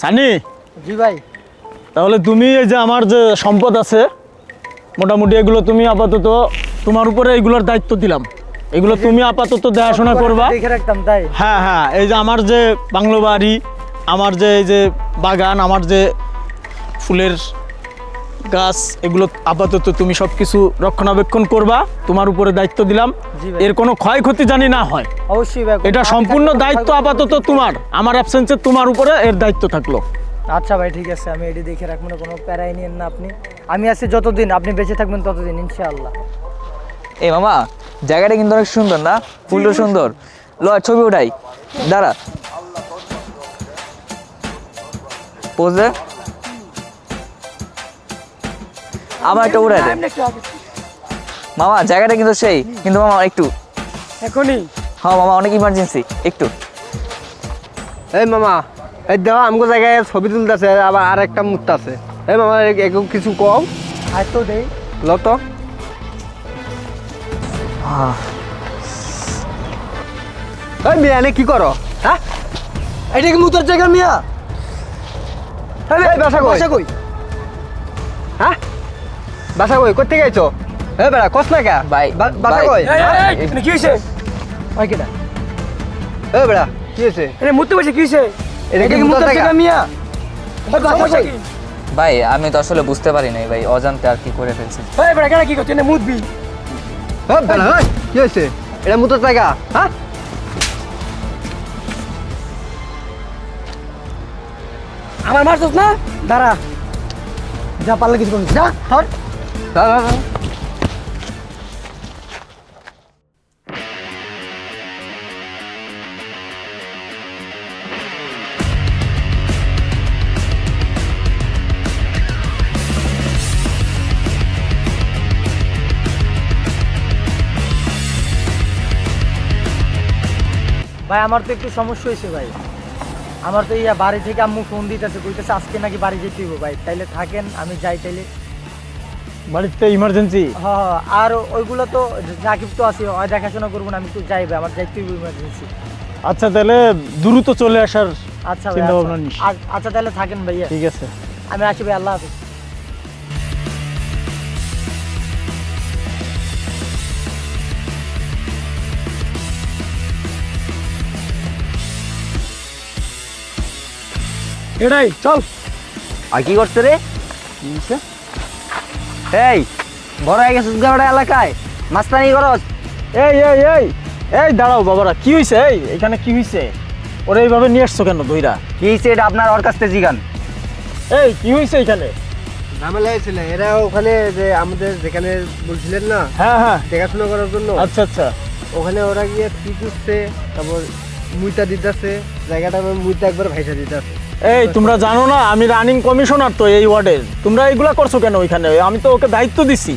সানি? জি ভাই। তাহলে তুমি এই যে আমার যে সম্পদ আছে মোটামুটি এগুলো তুমি আপাতত তোমার উপরে এগুলোর দায়িত্ব দিলাম। এগুলো তুমি আপাতত দেখাশোনা করবা। হ্যাঁ হ্যাঁ এই যে আমার যে বাংলো বাড়ি আমার যে এই যে বাগান আমার যে ফুলের গাছ এগুলো আপাতত তুমি সব কিছু রক্ষণাবেক্ষণ করবা তোমার উপরে দায়িত্ব দিলাম। এর কোনো ক্ষয়ক্ষতি জানি না হয়। অবশ্যই এটা সম্পূর্ণ দায়িত্ব আপাতত তোমার। আমার অ্যাবসেন্সে তোমার উপরে এর দায়িত্ব থাকল। আচ্ছা ভাই ঠিক আছে আমি এটি দেখে রাখব না কোনো প্যারাই নিয়েন না আপনি। আমি আছি যতদিন আপনি বেঁচে থাকবেন ততদিন ইনশাআল্লাহ। এ মামা জায়গাটা কিন্তু অনেক সুন্দর না? ফুলটা সুন্দর। ল ছবি উঠাই। দাঁড়া। পোজ আমার একটা উড়াই দে। মামা জায়গাটা কিন্তু সেই। কিন্তু মামা একটু। এখনই? হ্যাঁ মামা অনেক ইমার্জেন্সি একটু। এই মামা এই দেওয়া আমগো জায়গায় ছবি তুলতেছে আবার আর একটা মুহূর্ত আছে। এই মামা একটু কিছু কম আয় তো দেই। লত এই মিয়া এনে কি করো? হ্যাঁ? এটা কি মুতার জায়গা মিয়া? এই বাসা কই? বাসা কই? হ্যাঁ? বাসা কই? কোথেকে আইছো? এই বেড়া কস না কে? ভাই, বাসা কই? কি হইছে? ওই কেডা? এই বেড়া কি এরে মুতে বসে কি হইছে? এটা কি? মিয়া? ওই বাসা কই? ভাই আমি তো আসলে বুঝতে পারি নাই ভাই অজান্তে আর কি করে ফেলছি। বড় কেডা কি করছিস মুতবি। বেড়া কি হয়েছে এটা হ্যাঁ আমার মারছস না? দাঁড়া। যা পারলে কিছু করবি। যা ধর। দাঁড়া। ভাই, আমার তো একটু সমস্যা হয়েছে ভাই আমার তো ইয়া বাড়ি থেকে আম্মু ফোন দিতেছে, কইতেছে আজকে নাকি বাড়ি যেতে হইব ভাই তাইলে থাকেন, আমি যাই তাইলে বাড়িতে ইমার্জেন্সি হ্যাঁ হ্যাঁ, আর ওইগুলো তো রাকিব তো আছে ওই দেখাশোনা করব না আমি একটু যাই ভাই আমার যাইতে ইমার্জেন্সি আচ্ছা তাহলে দ্রুত চলে আসার আচ্ছা চিন্তা আচ্ছা। ভাবনা নিস। আচ্ছা তাহলে থাকেন ভাইয়া। ঠিক আছে। আমি আসি ভাই আল্লাহ হাফিজ। এটাই চল। আর কি করছে রে? এই বড় হয়ে গেছিস গাওড়া এলাকায়। মাস্তানি করস। এই এই এই এই দাঁড়াও বাবারা কি হয়েছে এই এখানে কি হয়েছে ওরা এইভাবে নিয়ে আসছো কেন দইরা কি হয়েছে এটা আপনার ওর কাছ থেকে জিগান। এই কি হয়েছে এখানে? ঝামেলা হয়েছিল। এরা ওখানে যে আমাদের যেখানে বলছিলেন না হ্যাঁ হ্যাঁ। দেখাশোনা করার জন্য। আচ্ছা আচ্ছা। ওখানে ওরা গিয়ে কি করছে তারপর মুইতা দিতেছে জায়গাটা মুইতা একবার ভাইসা দিতেছে। এই তোমরা জানো না আমি রানিং কমিশনার তো এই ওয়ার্ডের তোমরা এইগুলা করছ কেন ওইখানে? আমি তো ওকে দায়িত্ব দিছি।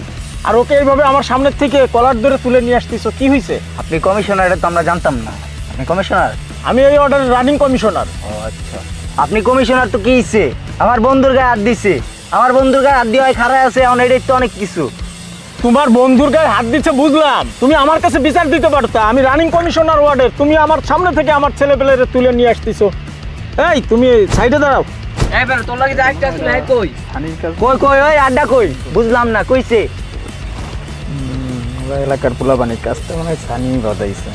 আর ওকে এইভাবে আমার সামনের থেকে কলার ধরে তুলে নিয়ে আসতেছো কি হয়েছে আপনি কমিশনার তো আমরা জানতাম না। আপনি কমিশনার আমি এই ওয়ার্ডের রানিং কমিশনার ও আচ্ছা। আপনি কমিশনার তো কি হইছে? আমার বন্ধুর গায়ে হাত দিছে। আমার বন্ধুর গায়ে হাত দিয়ে খারাপ আছে এখন এটাই তো অনেক কিছু। তোমার বন্ধুর গায়ে হাত দিচ্ছে বুঝলাম। তুমি আমার কাছে বিচার দিতে পারতা। আমি রানিং কমিশনার ওয়ার্ডের তুমি আমার সামনে থেকে আমার ছেলে পেলেরে তুলে নিয়ে আসতেছো। এই তুমি সাইডে দাঁড়াও। এবার তোর লাগে একটা আসলে কই? কই কই ওই আড্ডা কই? বুঝলাম না কইছে? এলাকার মনে হয় সানি বাদাইছে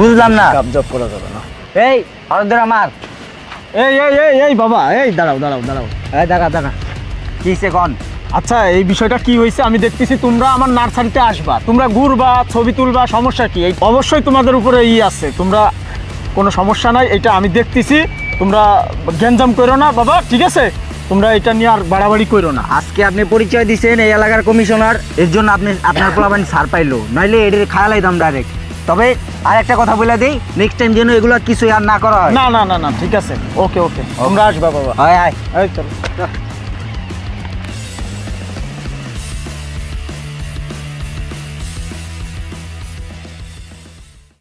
বুঝলাম না। কাবজাব করা যাবে না। এই হরদের আমার। এই এই এই এই বাবা এই দাঁড়াও দাঁড়াও দাঁড়াও। এই কিসে কন? আচ্ছা এই বিষয়টা কি হয়েছে আমি দেখতেছি তোমরা আমার নার্সারিতে আসবা। তোমরা ঘুরবা ছবি তুলবা সমস্যা কি? এই অবশ্যই তোমাদের উপরে ই আছে। তোমরা কোনো সমস্যা নাই এটা আমি দেখতেছি। তোমরা গ্যাঞ্জাম করো না বাবা ঠিক আছে? তোমরা এটা নিয়ে আর বাড়াবাড়ি করো না। আজকে আপনি পরিচয় দিচ্ছেন এই এলাকার কমিশনার এর জন্য আপনি আপনার পোলাবানি সার পাইলো। নইলে এটির খায়ালাই দাম ডাইরেক্ট তবে আর একটা কথা বলে দিই নেক্সট টাইম যেন এগুলো কিছু আর না করা হয়। না না না না ঠিক আছে। ওকে ওকে। তোমরা আসবা বাবা। আয় আয় চলো।